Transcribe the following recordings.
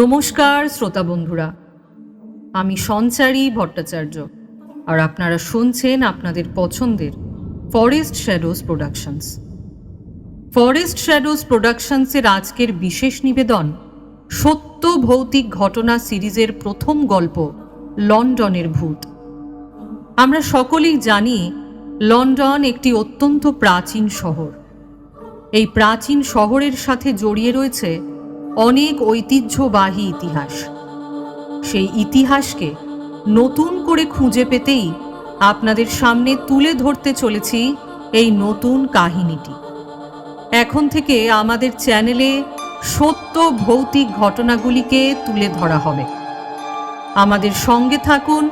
নমস্কার, শ্রোতা বন্ধুরা। আমি সঞ্চারী ভট্টাচার্য, আর আপনারা শুনছেন আপনাদের পছন্দের forest shadows productions forest shadows প্রোডাকশনসের আজকের বিশেষ নিবেদন, সত্য ভৌতিক ঘটনা সিরিজের প্রথম গল্প, লন্ডনের ভূত। আমরা সকলেই জানি, লন্ডন একটি অত্যন্ত প্রাচীন শহর। এই প্রাচীন শহরের সাথে জড়িয়ে রয়েছে অনেক ঐতিহ্যবাহী ইতিহাস। সেই ইতিহাসকে নতুন করে খুঁজে পেতেই আপনাদের সামনে তুলে ধরতে চলেছি এই নতুন কাহিনীটি। এখন থেকে আমাদের চ্যানেলে সত্য ভৌতিক ঘটনাগুলিকে তুলে ধরা হবে। আমাদের সঙ্গে থাকুন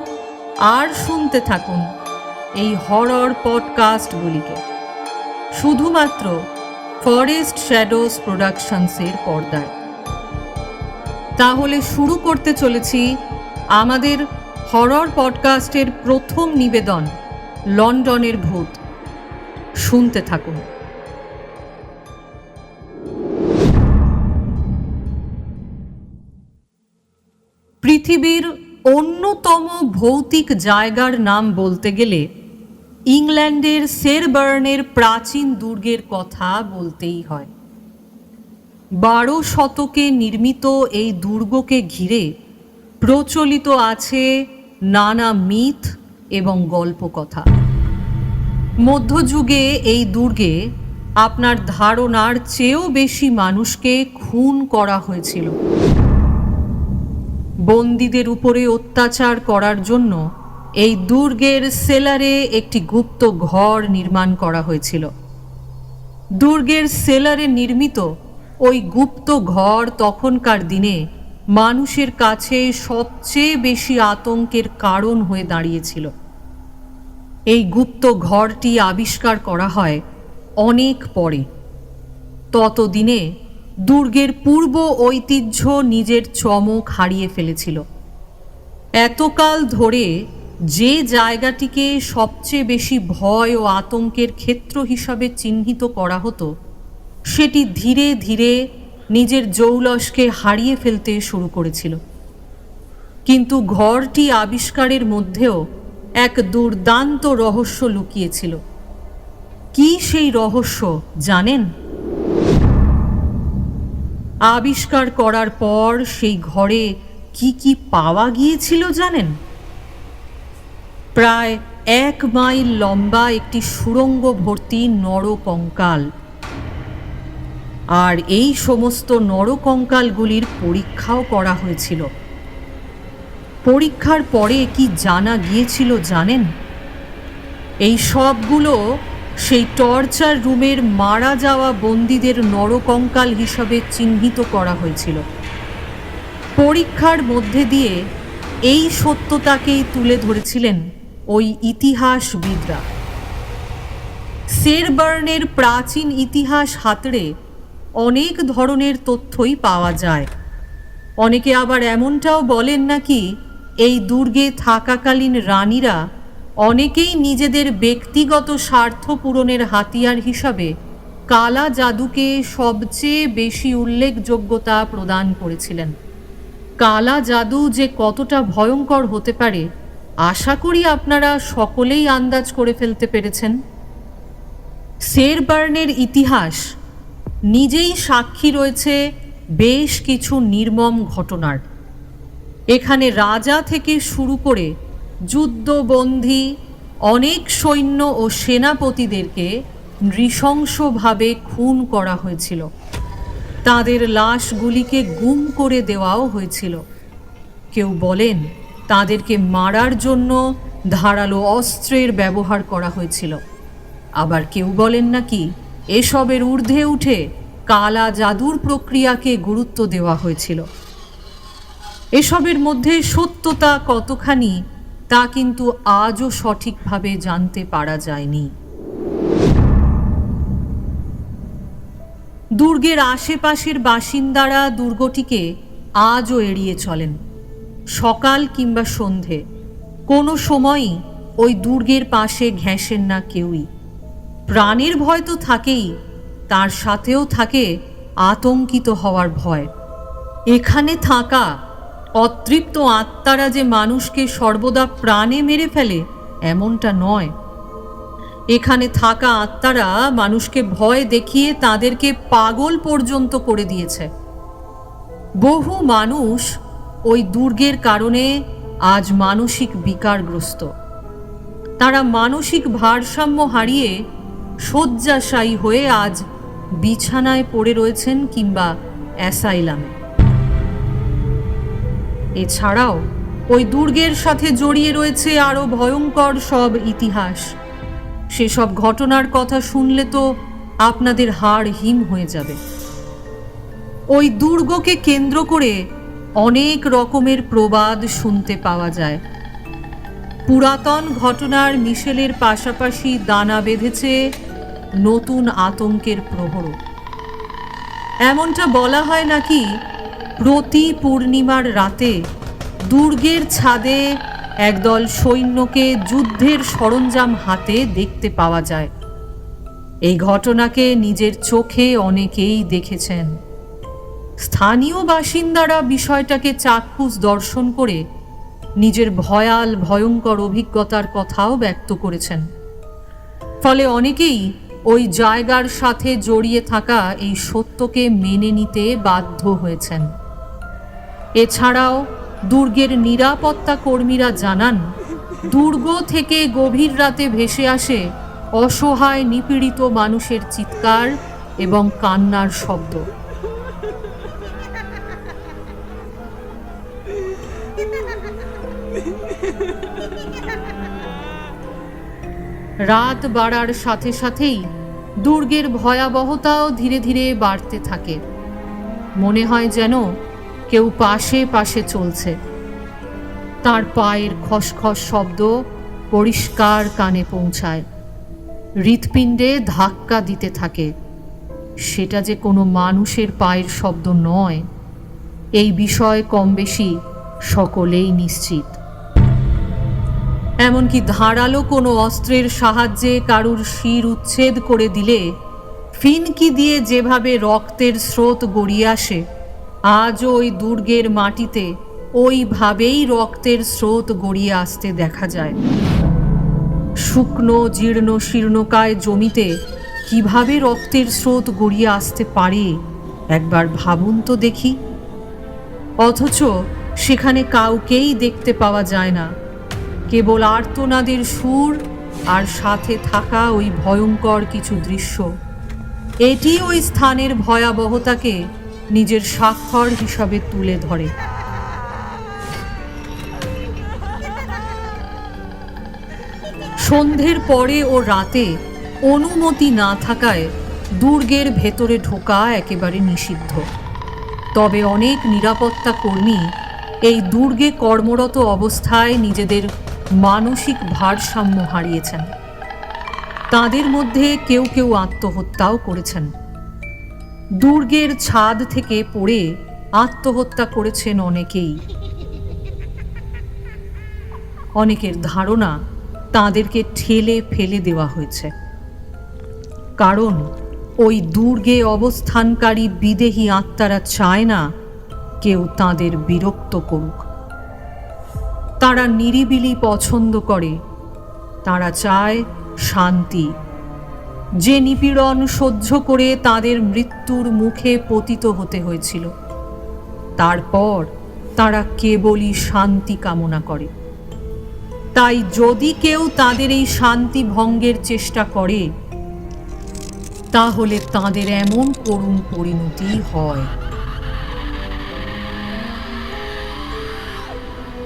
আর শুনতে থাকুন এই হরর পডকাস্টগুলিকে। শুধুমাত্র ফরেস্ট শ্যাডোস প্রোডাকশনসের পর্দায়। তাহলে শুরু করতে চলেছি আমাদের হরর পডকাস্টের প্রথম নিবেদন, লন্ডনের ভূত। শুনতে থাকুন। পৃথিবীর অন্যতম ভৌতিক জায়গার নাম বলতে গেলে ইংল্যান্ডের সেরবার্নের প্রাচীন দুর্গের কথা বলতেই হয়। বারো শতকে নির্মিত এই দুর্গকে ঘিরে প্রচলিত আছে নানা মিথ এবং গল্পকথা। মধ্যযুগে এই দুর্গে আপনার ধারণার চেয়েও বেশি মানুষকে খুন করা হয়েছিল। বন্দীদের উপরে অত্যাচার করার জন্য এই দুর্গের সেলারে একটি গুপ্ত ঘর নির্মাণ করা হয়েছিল। দুর্গের সেলারে নির্মিত ওই গুপ্ত ঘর তখনকার দিনে মানুষের কাছে সবচেয়ে বেশি আতঙ্কের কারণ হয়ে দাঁড়িয়েছিল। এই গুপ্ত ঘরটি আবিষ্কার করা হয় অনেক পরে। ততদিনে দুর্গের পূর্ব ঐতিহ্য নিজের চমক হারিয়ে ফেলেছিল। এতকাল ধরে যে জায়গাটিকে সবচেয়ে বেশি ভয় ও আতঙ্কের ক্ষেত্র হিসাবে চিহ্নিত করা হতো সেটি ধীরে ধীরে নিজের জৌলসকে হারিয়ে ফেলতে শুরু করেছিল। কিন্তু ঘরটি আবিষ্কারের মধ্যেও এক দুর্দান্ত রহস্য লুকিয়েছিল। কি সেই রহস্য, জানেন? আবিষ্কার করার পর সেই ঘরে কি কি পাওয়া গিয়েছিল, জানেন? প্রায় এক মাইল লম্বা একটি সুড়ঙ্গ ভর্তি নরকঙ্কাল। আর এই সমস্ত নরকঙ্কালগুলির পরীক্ষাও করা হয়েছিল। পরীক্ষার পরে কি জানা গিয়েছিল জানেন? এই সবগুলো সেই টর্চার রুমের মারা যাওয়া বন্দীদের নরকঙ্কাল হিসাবে চিহ্নিত করা হয়েছিল। পরীক্ষার মধ্যে দিয়ে এই সত্যতাকেই তুলে ধরেছিলেন ওই ইতিহাসবিদরা। সেরবার্নের প্রাচীন ইতিহাস হাতড়ে অনেক ধরনের তথ্যই পাওয়া যায়। অনেকে আবার এমনটাও বলেন নাকি, এই দুর্গে থাকাকালীন রানীরা অনেকেই নিজেদের ব্যক্তিগত স্বার্থ পূরণের হাতিয়ার হিসাবে কালা জাদুকে সবচেয়ে বেশি উল্লেখযোগ্যতা প্রদান করেছিলেন। কালা জাদু যে কতটা ভয়ঙ্কর হতে পারে, আশা করি আপনারা সকলেই আন্দাজ করে ফেলতে পেরেছেন। সেরবার্নের ইতিহাস নিজেই সাক্ষী রয়েছে বেশ কিছু নির্মম ঘটনার। এখানে রাজা থেকে শুরু করে যুদ্ধবন্দী, অনেক সৈন্য ও সেনাপতিদেরকে নৃশংসভাবে খুন করা হয়েছিল। তাদের লাশগুলিকে গুম করে দেওয়াও হয়েছিল। কেউ বলেন তাদেরকে মারার জন্য ধারালো অস্ত্রের ব্যবহার করা হয়েছিল। আবার কেউ বলেন নাকি এসবের ঊর্ধ্বে উঠে কালা জাদুর প্রক্রিয়াকে গুরুত্ব দেওয়া হয়েছিল। এসবের মধ্যে সত্যতা কতখানি, তা কিন্তু আজও সঠিকভাবে জানতে পারা যায়নি। দুর্গের আশেপাশের বাসিন্দারা দুর্গটিকে আজও এড়িয়ে চলেন। সকাল কিংবা সন্ধে, কোনো সময়ই ওই দুর্গের পাশে ঘেঁষেন না কেউই। প্রাণের ভয় তো থাকেই, তার সাথেও থাকে আতঙ্কিত হওয়ার ভয়। এখানে থাকা অতৃপ্ত আত্মারা যে মানুষকে সর্বদা প্রাণে মেরে ফেলে, এমনটা নয়। এখানে থাকা আত্মারা মানুষকে ভয় দেখিয়ে তাদেরকে পাগল পর্যন্ত করে দিয়েছে। বহু মানুষ ওই দুর্গের কারণে আজ মানসিক বিকারগ্রস্ত। তারা মানসিক ভারসাম্য হারিয়ে শয্যাশায়ী হয়ে আজ বিছানায় পড়ে রয়েছেন কিংবা অ্যাসাইলামে। এছাড়াও ওই দুর্গের সাথে জড়িয়ে রয়েছে আরও ভয়ঙ্কর সব ইতিহাস। সেসব ঘটনার কথা শুনলে তো আপনাদের হাড় হিম হয়ে যাবে। ওই দুর্গকে কেন্দ্র করে অনেক রকমের প্রবাদ শুনতে পাওয়া যায়। পুরাতন ঘটনার মিশেলের পাশাপাশি দানা বেঁধেছে নতুন আতঙ্কের প্রহর। এমনটা বলা হয় নাকি প্রতি পূর্ণিমার রাতে দুর্গের ছাদে একদল সৈন্যকে যুদ্ধের সরঞ্জাম হাতে দেখতে পাওয়া যায়। এই ঘটনাকে নিজের চোখে অনেকেই দেখেছেন। স্থানীয় বাসিন্দারা বিষয়টাকে চাক্ষুষ দর্শন করে নিজের ভয়াল, ভয়ঙ্কর অভিজ্ঞতার কথাও ব্যক্ত করেছেন। ফলে অনেকেই ওই জায়গার সাথে জড়িয়ে থাকা এই সত্যকে মেনে নিতে বাধ্য হয়েছেন। এছাড়াও দুর্গের নিরাপত্তা কর্মীরা জানান, দুর্গ থেকে গভীর রাতে ভেসে আসে অসহায় নিপীড়িত মানুষের চিৎকার এবং কান্নার শব্দ। রাত বাড়ার সাথে সাথেই দুর্গের ভয়াবহতাও ধীরে ধীরে বাড়তে থাকে। মনে হয় যেন কেউ পাশে পাশে চলছে। তার পায়ের খসখস শব্দ পরিষ্কার কানে পৌঁছায়। হৃৎপিণ্ডে ধাক্কা দিতে থাকে। সেটা যে কোনো মানুষের পায়ের শব্দ নয়। এই বিষয় কম বেশি সকলেই নিশ্চিত। এমনকি ধারালো কোনো অস্ত্রের সাহায্যে কারুর শির উচ্ছেদ করে দিলে ফিনকি দিয়ে যেভাবে রক্তের স্রোত গড়িয়ে আসে, আজও ওই দুর্গের মাটিতে ওইভাবেই রক্তের স্রোত গড়িয়ে আসতে দেখা যায়। শুকনো, জীর্ণ, শীর্ণকায় জমিতে কীভাবে রক্তের স্রোত গড়িয়ে আসতে পারে, একবার ভাবুন তো দেখি। অথচ সেখানে কাউকেই দেখতে পাওয়া যায় না। কেবল আর্তনাদের সুর আর সাথে থাকা ওই ভয়ঙ্কর কিছু দৃশ্য। এটি ওই স্থানের ভয়াবহতাকে নিজের স্বাক্ষর হিসাবে তুলে ধরে। সন্ধ্যের পরে ও রাতে অনুমতি না থাকায় দুর্গের ভেতরে ঢোকা একেবারে নিষিদ্ধ। তবে অনেক নিরাপত্তা কর্মী এই দুর্গে কর্মরত অবস্থায় নিজেদের মানসিক ভারসাম্য হারিয়েছেন। তাদের মধ্যে কেউ কেউ আত্মহত্যাও করেছেন। দুর্গের ছাদ থেকে পড়ে আত্মহত্যা করেছেন অনেকেই। অনেকের ধারণা তাদেরকে ঠেলে ফেলে দেওয়া হয়েছে। কারণ ওই দুর্গে অবস্থানকারী বিদেহী আত্মারা চায় না কেউ তাদের বিরক্ত করুক। তারা নিরিবিলি পছন্দ করে। তারা চায় শান্তি। যে নিপীড়ন সহ্য করে তাদের মৃত্যুর মুখে পতিত হতে হয়েছিল। তারপর তারা কেবলই শান্তি কামনা করে। তাই যদি কেউ তাদের এই শান্তি ভঙ্গের চেষ্টা করে, তাহলে তাদের এমন করুণ পরিণতি হয়।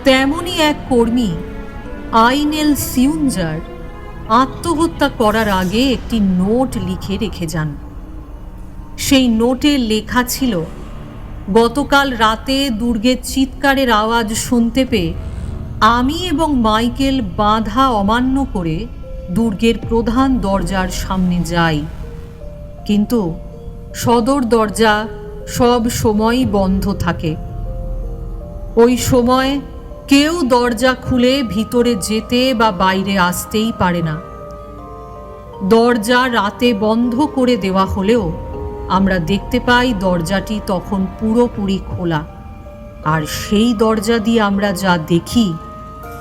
তেমনই এক কর্মী, আইনেল সিউনজার আত্মহত্যা করার আগে একটি নোট লিখে রেখে যান। সেই নোটে লেখা ছিল, গতকাল রাতে দুর্গের চিৎকারের আওয়াজ শুনতে পেয়ে আমি এবং মাইকেল বাধা অমান্য করে দুর্গের প্রধান দরজার সামনে যাই। কিন্তু সদর দরজা সব সময়ই বন্ধ থাকে। ওই সময় কেউ দরজা খুলে ভিতরে যেতে বা বাইরে আসতেই পারে না। দরজা রাতে বন্ধ করে দেওয়া হলেও আমরা দেখতে পাই দরজাটি তখন পুরোপুরি খোলা। আর সেই দরজা দিয়ে আমরা যা দেখি,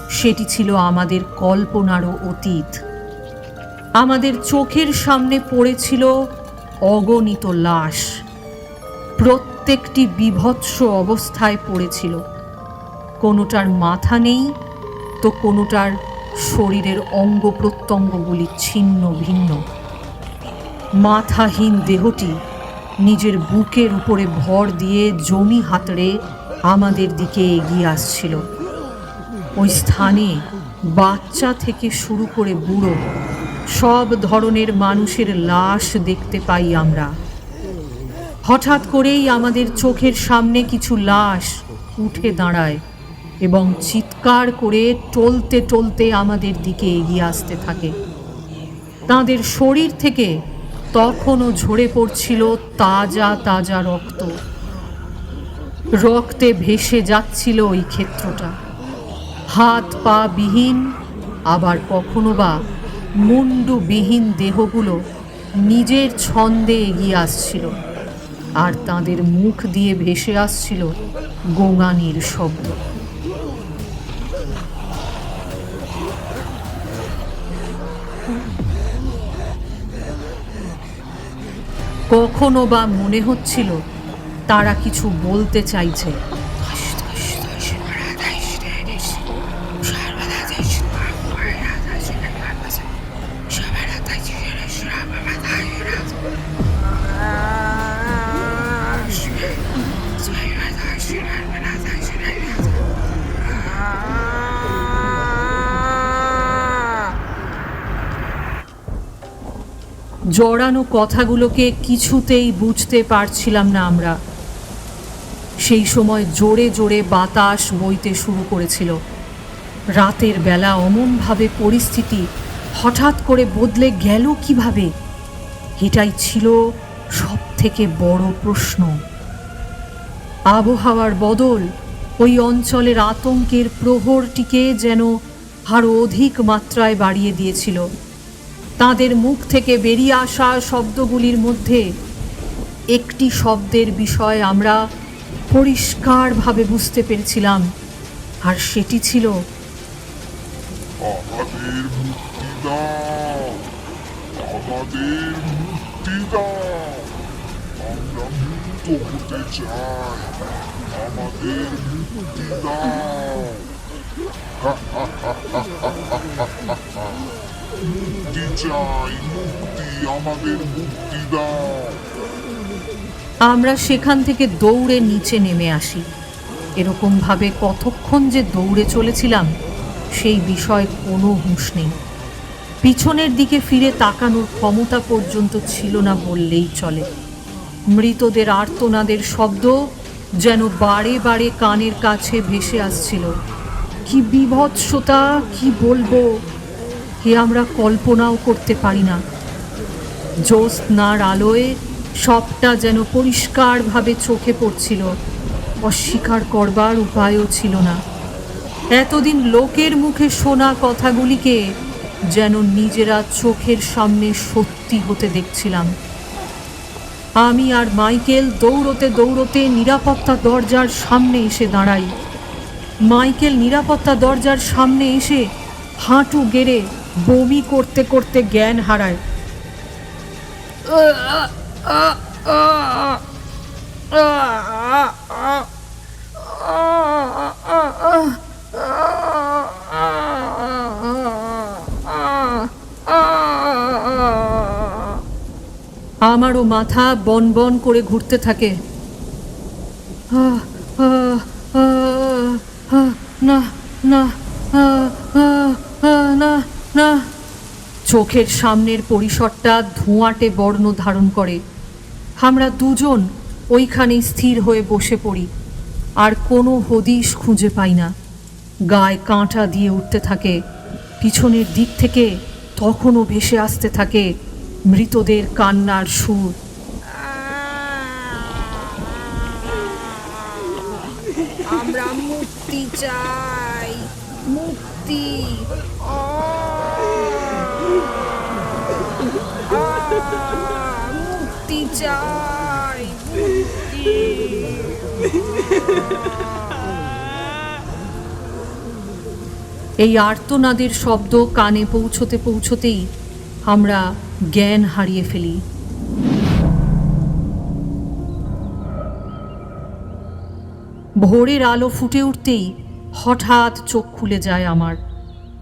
সেটি ছিল আমাদের কল্পনারও অতীত। আমাদের চোখের সামনে পড়েছিল অগণিত লাশ। প্রত্যেকটি বিভৎস অবস্থায় পড়েছিল। কোনোটার মাথা নেই, তো কোনোটার শরীরের অঙ্গ প্রত্যঙ্গগুলি ছিন্ন ভিন্ন। মাথাহীন দেহটি নিজের বুকের উপরে ভর দিয়ে জমি হাতড়ে আমাদের দিকে এগিয়ে আসছিল। ওই স্থানে বাচ্চা থেকে শুরু করে বুড়ো, সব ধরনের মানুষের লাশ দেখতে পাই আমরা। হঠাৎ করেই আমাদের চোখের সামনে কিছু লাশ উঠে দাঁড়ায়। এবং চিৎকার করে টলতে টলতে আমাদের দিকে এগিয়ে আসতে থাকে। তাদের শরীর থেকে তখনও ঝরে পড়ছিল তাজা তাজা রক্ত। রক্তে ভেসে যাচ্ছিল ওই ক্ষেত্রটা। হাত, পা বিহীন, আবার কখনো বা মুন্ডুবিহীন দেহগুলো নিজের ছন্দে এগিয়ে আসছিল আর তাদের মুখ দিয়ে ভেসে আসছিল গোঙানির শব্দ। কখনো বা মনে হচ্ছিল তারা কিছু বলতে চাইছে। জড়ানো কথাগুলোকে কিছুতেই বুঝতে পারছিলাম না আমরা। সেই সময় জোরে জোরে বাতাস বইতে শুরু করেছিল। রাতের বেলা অমনভাবে পরিস্থিতি হঠাৎ করে বদলে গেল কীভাবে, এটাই ছিল সব থেকে বড় প্রশ্ন। আবহাওয়ার বদল ওই অঞ্চলের আতঙ্কের প্রহরটিকে যেন আরও অধিক মাত্রায় বাড়িয়ে দিয়েছিল। তাদের মুখ থেকে বেরিয়ে আসা শব্দগুলির মধ্যে একটি শব্দের বিষয় আমরা পরিষ্কারভাবে বুঝতে পেরেছিলাম, আর সেটি ছিল আমাদের মুক্তি চাই মুক্তি আমাদের মুক্তি দাও। আমরা সেখান থেকে দৌড়ে নিচে নেমে আসি। এরকমভাবে কতক্ষণ যে দৌড়ে চলেছিলাম, সেই বিষয়ে কোনো হুঁশ নেই। পিছনের দিকে ফিরে তাকানোর ক্ষমতা পর্যন্ত ছিল না বললেই চলে। মৃতদের আর্তনাদের শব্দ যেন বারে বারে কানের কাছে ভেসে আসছিল। কি বিভৎসতা, কি বলব? হে আমরা কল্পনাও করতে পারি না। জ্যোৎস্নার আলোয় সবটা যেন পরিষ্কারভাবে চোখে পড়ছিল। অস্বীকার করবার উপায়ও ছিল না। এতদিন লোকের মুখে শোনা কথাগুলিকে যেন নিজেরা চোখের সামনে সত্যি হতে দেখছিলাম। আমি আর মাইকেল দৌড়তে দৌড়তে নিরাপত্তা দরজার সামনে এসে দাঁড়াই। মাইকেল নিরাপত্তা দরজার সামনে এসে হাঁটু গেড়ে বমি করতে করতে জ্ঞান হারায়। আমারও মাথা বন বন করে ঘুরতে থাকে। না না না না? চোখের সামনের পরিসরটা ধোঁয়াটে বর্ণ ধারণ করে। আমরা দুজন ওইখানেই স্থির হয়ে বসে পড়ি। আর কোনো হদিশ খুঁজে পাই না। গায়ে কাঁটা দিয়ে উঠতে থাকে। পিছনের দিক থেকে তখনও ভেসে আসতে থাকে মৃতদের কান্নার সুর। আমরা মুক্তি চাই, মুক্তি। মুক্তি চাই, মুক্তি এই আর্তনাদের শব্দ কানে পৌঁছতে পৌঁছতেই আমরা জ্ঞান হারিয়ে ফেলি। ভোরের আলো ফুটে উঠতেই হঠাৎ চোখ খুলে যায় আমার।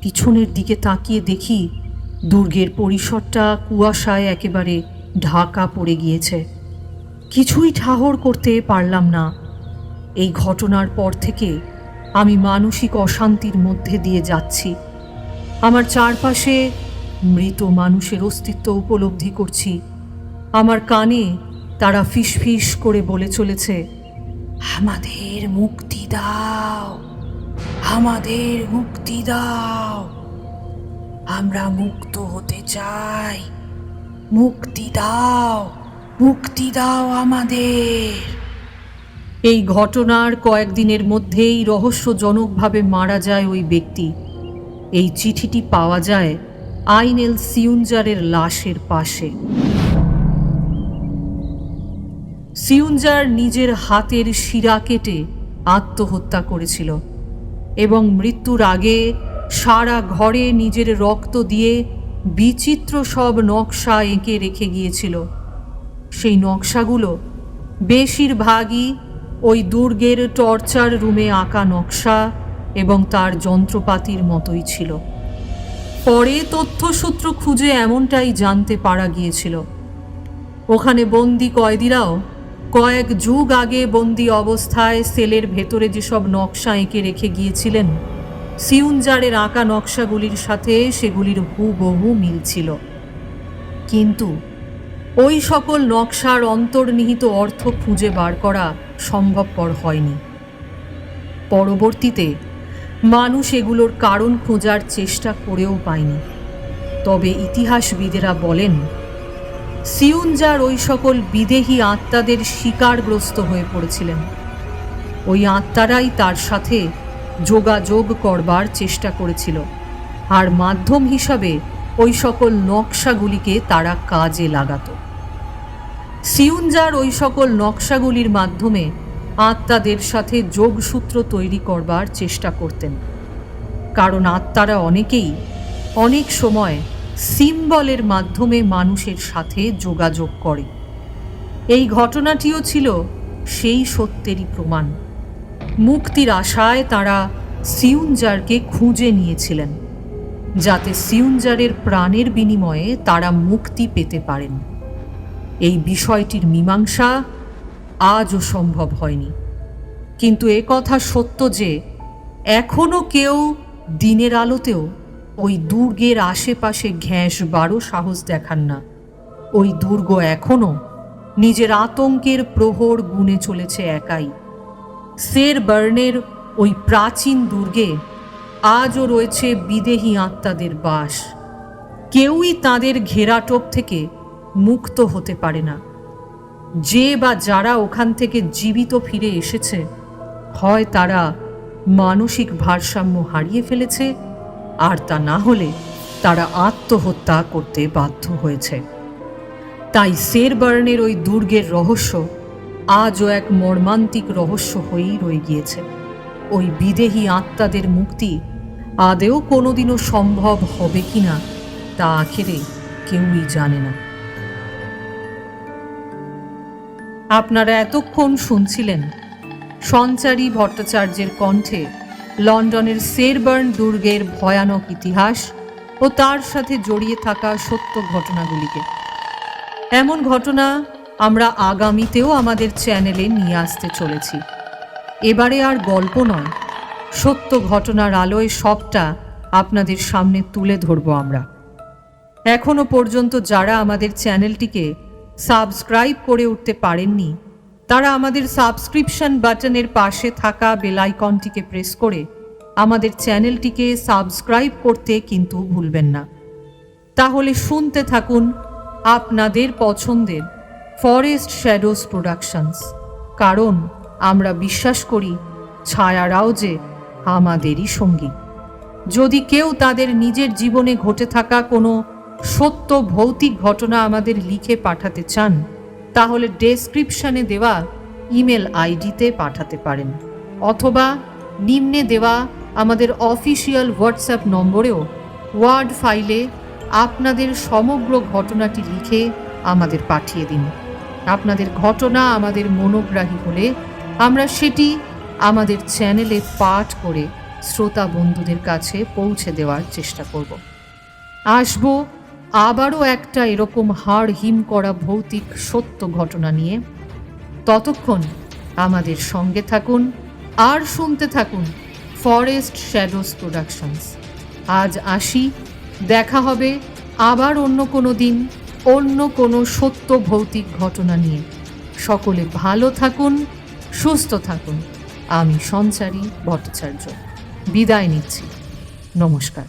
পিছনের দিকে তাকিয়ে দেখি দুর্গের পরিসরটা কুয়াশায় একেবারে ঢাকা পড়ে গিয়েছে। কিছুই ঠাহর করতে পারলাম না। এই ঘটনার পর থেকে আমি মানসিক অশান্তির মধ্যে দিয়ে যাচ্ছি। আমার চারপাশে মৃত মানুষের অস্তিত্ব উপলব্ধি করছি। আমার কানে তারা ফিসফিস করে বলে চলেছে, আমাদের মুক্তি দাও! আমাদের মুক্তি দাও! আমরা মুক্ত হতে চাই। মুক্তি দাও মুক্তি দাও আমাদের। এই ঘটনার কয়েকদিনের মধ্যেই রহস্যজনকভাবে মারা যায় ওই ব্যক্তি। এই চিঠিটি পাওয়া যায় আইনেল সিউনজারের লাশের পাশে। সিউনজার নিজের হাতের শিরা কেটে আত্মহত্যা করেছিল এবং মৃত্যুর আগে সারা ঘরে নিজের রক্ত দিয়ে বিচিত্র সব নকশা এঁকে রেখে গিয়েছিল। সেই নকশাগুলো বেশিরভাগই ওই দুর্গের টর্চার রুমে আঁকা নকশা এবং তার যন্ত্রপাতির মতোই ছিল। পরে তথ্যসূত্র খুঁজে এমনটাই জানতে পারা গিয়েছিল। ওখানে বন্দি কয়েদিরাও কয়েক যুগ আগে বন্দি অবস্থায় সেলের ভেতরে যেসব নকশা এঁকে রেখে গিয়েছিলেন সিউনজারের আঁকা নকশাগুলির সাথে সেগুলির হুবহু মিল ছিল। কিন্তু ওই সকল নকশার অন্তর্নিহিত অর্থ খুঁজে বার করা সম্ভবপর হয়নি। পরবর্তীতে মানুষ এগুলোর কারণ খোঁজার চেষ্টা করেও পায়নি। তবে ইতিহাসবিদেরা বলেন সিউনজার ওই সকল বিদেহী আত্মাদের শিকারগ্রস্ত হয়ে পড়েছিলেন। ওই আত্মারাই তার সাথে যোগাযোগ করবার চেষ্টা করেছিল। আর মাধ্যম হিসাবে ওই সকল নকশাগুলিকে তারা কাজে লাগাতো। সিউনজার ওই সকল নকশাগুলির মাধ্যমে আত্মাদের সাথে যোগসূত্র তৈরি করবার চেষ্টা করতেন। কারণ আত্মারা অনেকেই অনেক সময় সিম্বলের মাধ্যমে মানুষের সাথে যোগাযোগ করে। এই ঘটনাটিও ছিল সেই সত্যেরই প্রমাণ। মুক্তির আশায় তারা সিউনজারকে খুঁজে নিয়েছিলেন, যাতে সিউনজারের প্রাণের বিনিময়ে তারা মুক্তি পেতে পারেন। এই বিষয়টির মীমাংসা আজও সম্ভব হয়নি। কিন্তু এ কথা সত্য যে এখনও কেউ দিনের আলোতেও ওই দুর্গের আশেপাশে ঘ্যাঁস বারো সাহস দেখান না। ওই দুর্গ এখনও নিজের আতঙ্কের প্রহর গুনে চলেছে একাই। সের বার্নের ওই প্রাচীন দুর্গে আজও রয়েছে বিদেহী আত্মাদের বাস। কেউই তাদের ঘেরাটোপ থেকে মুক্ত হতে পারে না। যে বা যারা ওখান থেকে জীবিত ফিরে এসেছে, হয় তারা মানসিক ভারসাম্য হারিয়ে ফেলেছে, আর তা না হলে তারা আত্মহত্যা করতে বাধ্য হয়েছে। তাই শেরবার্নের ওই দুর্গের রহস্য আজও এক মর্মান্তিক রহস্য হয়েই রয়ে গিয়েছে। ওই বিদেহী আত্মাদের মুক্তি আদেও কোনোদিনও সম্ভব হবে কিনা তা আখেরে কেউই জানে না। আপনারা এতক্ষণ শুনছিলেন সঞ্চারী ভট্টাচার্যের কণ্ঠে লন্ডনের সেরবার্ন দুর্গের ভয়ানক ইতিহাস ও তার সাথে জড়িয়ে থাকা সত্য ঘটনাগুলিকে। এমন ঘটনা আমরা আগামীতেও আমাদের চ্যানেলে নিয়ে আসতে চলেছি। এবারে আর গল্প নয়, সত্য ঘটনার আলোয় সবটা আপনাদের সামনে তুলে ধরব আমরা। এখনও পর্যন্ত যারা আমাদের চ্যানেলটিকে সাবস্ক্রাইব করে উঠতে পারেননি, তারা আমাদের সাবস্ক্রিপশন বাটনের পাশে থাকা বেলাইকনটিকে প্রেস করে আমাদের চ্যানেলটিকে সাবস্ক্রাইব করতে কিন্তু ভুলবেন না। তাহলে শুনতে থাকুন আপনাদের পছন্দের ফরেস্ট শ্যাডোস প্রোডাকশনস কারণ আমরা বিশ্বাস করি ছায়ারাও যে আমাদেরই সঙ্গী। যদি কেউ তাদের নিজের জীবনে ঘটে থাকা কোনো সত্য ভৌতিক ঘটনা আমাদের লিখে পাঠাতে চান, তাহলে ডেসক্রিপশনে দেওয়া ইমেল আইডিতে পাঠাতে পারেন। অথবা নিম্নে দেওয়া আমাদের অফিসিয়াল হোয়াটসঅ্যাপ নম্বরেও ওয়ার্ড ফাইলে আপনাদের সমগ্র ঘটনাটি লিখে আমাদের পাঠিয়ে দিন। আপনাদের ঘটনা আমাদের মনোগ্রাহী হলে আমরা সেটি আমাদের চ্যানেলে পাঠ করে শ্রোতা বন্ধুদের কাছে পৌঁছে দেওয়ার চেষ্টা করব। আসব আবারও একটা এরকম হাড় হিম করা ভৌতিক সত্য ঘটনা নিয়ে। ততক্ষণ আমাদের সঙ্গে থাকুন আর শুনতে থাকুন ফরেস্ট শ্যাডোস প্রোডাকশনস। আজ আসি, দেখা হবে আবার অন্য কোনো দিন। অন্য কোনো সত্য ভৌতিক ঘটনা নিয়ে। সকলে ভালো থাকুন, সুস্থ থাকুন। আমি সঞ্চারী ভট্টাচার্য। বিদায় নিচ্ছি। নমস্কার।